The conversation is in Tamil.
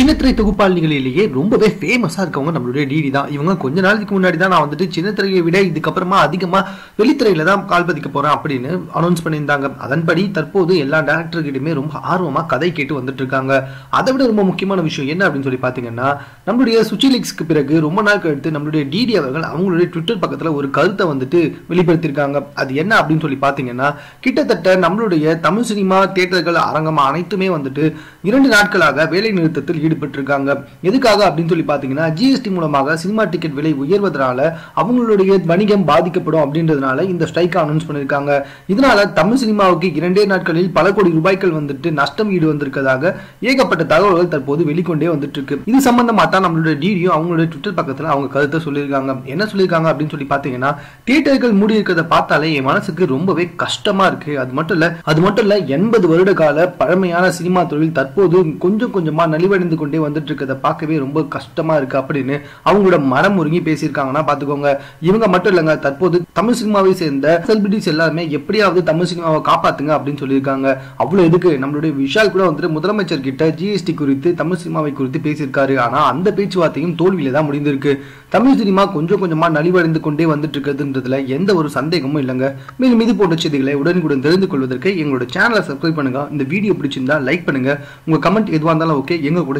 சின்னத்திரை தொகுப்பாளிகளிலேயே ரொம்பவே ஃபேமஸாக இருக்கவங்க நம்மளுடைய டிடி தான். இவங்க கொஞ்ச நாளைக்கு முன்னாடி தான் நான் வந்துட்டு சின்னத்திரையை விட இதுக்கப்புறமா அதிகமாக வெளித்திரையில தான் கால் பதிக்க போகிறேன் அப்படின்னு அனௌன்ஸ் பண்ணியிருந்தாங்க. அதன்படி தற்போது எல்லா டேரக்டர்கிட்டையுமே ரொம்ப ஆர்வமாக கதை கேட்டு வந்துட்டு இருக்காங்க. அதை விட ரொம்ப முக்கியமான விஷயம் என்ன அப்படின்னு சொல்லி பார்த்தீங்கன்னா நம்மளுடைய சுச்சிலிக்ஸ்க்கு பிறகு ரொம்ப நாள் கழித்து நம்மளுடைய டிடி அவர்கள் அவங்களுடைய ட்விட்டர் பக்கத்தில் ஒரு கருத்தை வந்துட்டு வெளிப்படுத்தியிருக்காங்க. அது என்ன அப்படின்னு சொல்லி பார்த்தீங்கன்னா கிட்டத்தட்ட நம்மளுடைய தமிழ் சினிமா தேட்டர்கள் அரங்கம் அனைத்துமே வந்துட்டு இரண்டு நாட்களாக வேலை நிறுத்தத்தில் ஈடுபட்டிருக்காங்க. எதுக்காக அப்படின்னு சொல்லி பார்த்தீங்கன்னா ஜிஎஸ்டி மூலமாக சினிமா டிக்கெட் விலை உயர்வதனால அவங்களுடைய வணிகம் பாதிக்கப்படும் அப்படின்றதுனால இந்த ஸ்ட்ரைக் அனௌன்ஸ் பண்ணியிருக்காங்க. இதனால தமிழ் சினிமாவுக்கு இரண்டே நாட்களில் பல கோடி ரூபாய்கள் வந்துட்டு நஷ்டம் ஈடு வந்திருக்கதாக ஏகப்பட்ட தகவல்கள் தற்போது வெளிக்கொண்டே வந்துட்டு இருக்கு இது சம்பந்தமா தான் நம்மளுடைய டிடியும் அவங்களுடைய ட்விட்டர் பக்கத்தில் அவங்க கருத்தை சொல்லியிருக்காங்க. என்ன சொல்லியிருக்காங்க அப்படின்னு சொல்லி பார்த்தீங்கன்னா தியேட்டர்கள் மூடி இருக்கிறத பார்த்தாலே என் மனசுக்கு ரொம்பவே கஷ்டமா இருக்கு. அது மட்டும் இல்ல அது மட்டும் இல்ல எண்பது வருட கால பழமையான சினிமா தொழில் தற்போது கொஞ்சம் கொஞ்சமா நலிவடைந்து கொண்டே வந்துட்டு இருக்கிறத பார்க்கவே ரொம்ப கஷ்டமா இருக்கு அப்படின்னு அவங்களோட மரம் முருங்கி பேசியிருக்காங்கன்னா பாத்துக்கோங்க இவங்க மட்டும் இல்லைங்க தற்போது தமிழ் சினிமாவை சேர்ந்த செலிபிரிட்டிஸ் எல்லாருமே எப்படியாவது தமிழ் சினிமாவை காப்பாத்துங்க அப்படின்னு சொல்லியிருக்காங்க. அவ்வளவு எதுக்கு? நம்மளுடைய விஷால் கூட வந்துட்டு முதலமைச்சர் கிட்ட ஜிஎஸ்டி குறித்து தமிழ் சினிமாவை குறித்து பேசியிருக்காரு. ஆனா அந்த பேச்சுவார்த்தையும் தோல்வியில தான் முடிந்திருக்கு. தமிழ் சினிமா கொஞ்சம் கொஞ்சமா நலிவடைந்து கொண்டே வந்துட்டு இருக்கிறதுன்றதுல எந்த ஒரு சந்தேகமும் இல்லைங்க. மேலும் இது போன்ற செய்திகளை உடனுக்குடன் தெரிந்து கொள்வதற்கு எங்களோட சேனலை சப்ஸ்கிரைப் பண்ணுங்க. இந்த வீடியோ பிடிச்சிருந்தா லைக் பண்ணுங்க. உங்க கமெண்ட் எதுவாக இருந்தாலும் ஓகே எங்க கூட